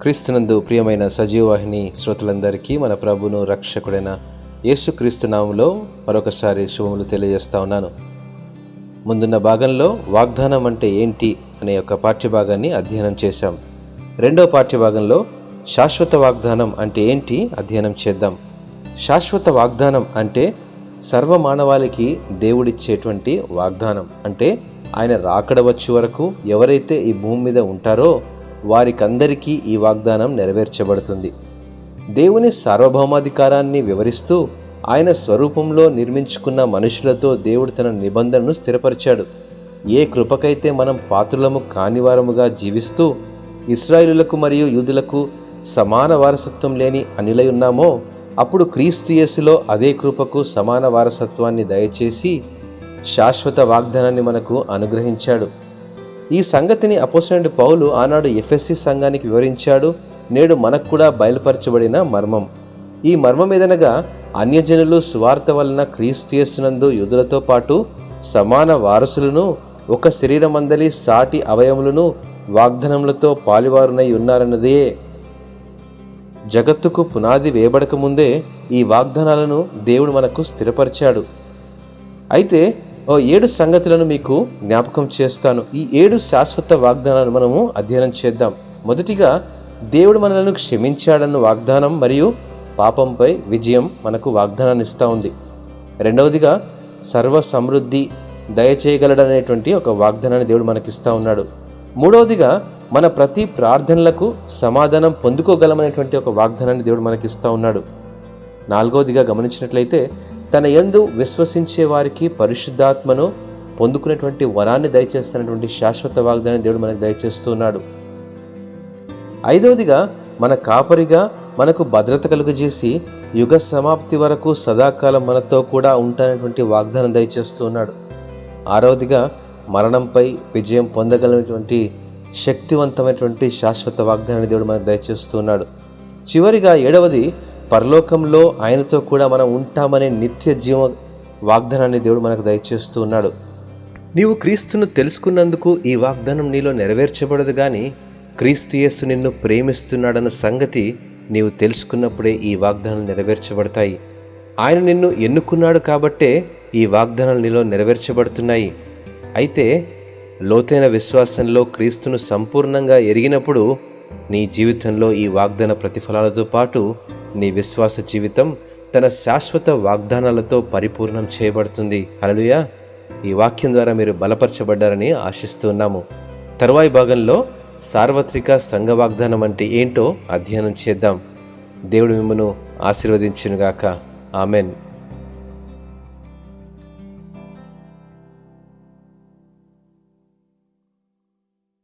క్రీస్తునందు ప్రియమైన సజీవవాహిని శ్రోతలందరికీ మన ప్రభును రక్షకుడైన యేసుక్రీస్తు నామంలో మరొకసారి శుభములు తెలియజేస్తా ఉన్నాను. ముందున్న భాగంలో వాగ్దానం అంటే ఏంటి అనే యొక్క పాఠ్యభాగాన్ని అధ్యయనం చేశాం. రెండో పాఠ్యభాగంలో శాశ్వత వాగ్దానం అంటే ఏంటి అధ్యయనం చేద్దాం. శాశ్వత వాగ్దానం అంటే సర్వ మానవాళికి దేవుడిచ్చేటువంటి వాగ్దానం. అంటే ఆయన రాకడ వచ్చే వరకు ఎవరైతే ఈ భూమి మీద ఉంటారో వారికందరికీ ఈ వాగ్దానం నెరవేర్చబడుతుంది. దేవుని సార్వభౌమాధికారాన్ని వివరిస్తూ ఆయన స్వరూపంలో నిర్మించుకున్న మనుషులతో దేవుడు తన నిబంధనను స్థిరపరిచాడు. ఏ కృపకైతే మనం పాత్రులము కానివారముగా జీవిస్తూ ఇస్రాయిలులకు మరియు యూదులకు సమాన వారసత్వం లేని అనిలై ఉన్నామో అప్పుడు క్రీస్తు యేసులో అదే కృపకు సమాన వారసత్వాన్ని దయచేసి శాశ్వత వాగ్దానాన్ని మనకు అనుగ్రహించాడు. ఈ సంగతిని అపోసనుడి పౌలు ఆనాడు ఎఫ్ఎస్సి సంఘానికి వివరించాడు. నేడు మనకు కూడా బయలుపరచబడిన మర్మం. ఈ మర్మం ఏదనగా అన్యజనులు సువార్త వలన క్రీస్తు యేసునందు యుధులతో పాటు సమాన వారసులను ఒక శరీరమందలి సాటి అవయములను వాగ్దనములతో పాలివారునై ఉన్నారన్నదే. జగత్తుకు పునాది వేయబడక ముందే ఈ వాగ్దానాలను దేవుడు మనకు స్థిరపరిచాడు. అయితే ఏడు సంగతులను మీకు జ్ఞాపకం చేస్తాను. ఈ ఏడు శాశ్వత వాగ్దానాలను మనము అధ్యయనం చేద్దాం. మొదటిగా దేవుడు మనలను క్షమించాడన్న వాగ్దానం మరియు పాపంపై విజయం మనకు వాగ్దానాన్ని ఇస్తూ ఉంది. రెండవదిగా సర్వ సమృద్ధి దయచేయగలడనేటువంటి ఒక వాగ్దానాన్ని దేవుడు మనకిస్తూ ఉన్నాడు. మూడవదిగా మన ప్రతి ప్రార్థనలకు సమాధానం పొందుకోగలమనేటువంటి ఒక వాగ్దానాన్ని దేవుడు మనకిస్తూ ఉన్నాడు. నాలుగవదిగా గమనించినట్లయితే తన యందు విశ్వసించే వారికి పరిశుద్ధాత్మను పొందుకునేటువంటి వరాన్ని దయచేస్తున్నటువంటి శాశ్వత వాగ్దానాన్ని దేవుడు మనకు దయచేస్తున్నాడు. ఐదవదిగా మన కాపరిగా మనకు భద్రత కలుగజేసి యుగ సమాప్తి వరకు సదాకాలం మనతో కూడా ఉంటానటువంటి వాగ్దానం దయచేస్తూ ఉన్నాడు ఆరవదిగా మరణంపై విజయం పొందగలిగినటువంటి శక్తివంతమైనటువంటి శాశ్వత వాగ్దానాన్ని దేవుడు మనకు దయచేస్తున్నాడు. చివరిగా ఏడవది పరలోకంలో ఆయనతో కూడా మనం ఉంటామనే నిత్య జీవ వాగ్దానాన్ని దేవుడు మనకు దయచేస్తూ ఉన్నాడు. నీవు క్రీస్తును తెలుసుకున్నందుకు ఈ వాగ్దానం నీలో నెరవేర్చబడదు కానీ క్రీస్తు యేసు నిన్ను ప్రేమిస్తున్నాడన్న సంగతి నీవు తెలుసుకున్నప్పుడే ఈ వాగ్దానాలు నెరవేర్చబడతాయి. ఆయన నిన్ను ఎన్నుకున్నాడు కాబట్టే ఈ వాగ్దానాలు నీలో నెరవేర్చబడుతున్నాయి. అయితే లోతైన విశ్వాసంలో క్రీస్తును సంపూర్ణంగా ఎరిగినప్పుడు నీ జీవితంలో ఈ వాగ్దాన ప్రతిఫలాలతో పాటు నీ విశ్వాస జీవితం తన శాశ్వత వాగ్దానాలతో పరిపూర్ణం చేయబడుతుంది. అలలుయా ఈ వాక్యం ద్వారా మీరు బలపరచబడ్డారని ఆశిస్తున్నాము. తరువాయి భాగంలో సార్వత్రిక సంఘ వాగ్దానం అంటే ఏంటో అధ్యయనం చేద్దాం. దేవుడు మిమ్మను ఆశీర్వదించునుగాక. ఆమెన్.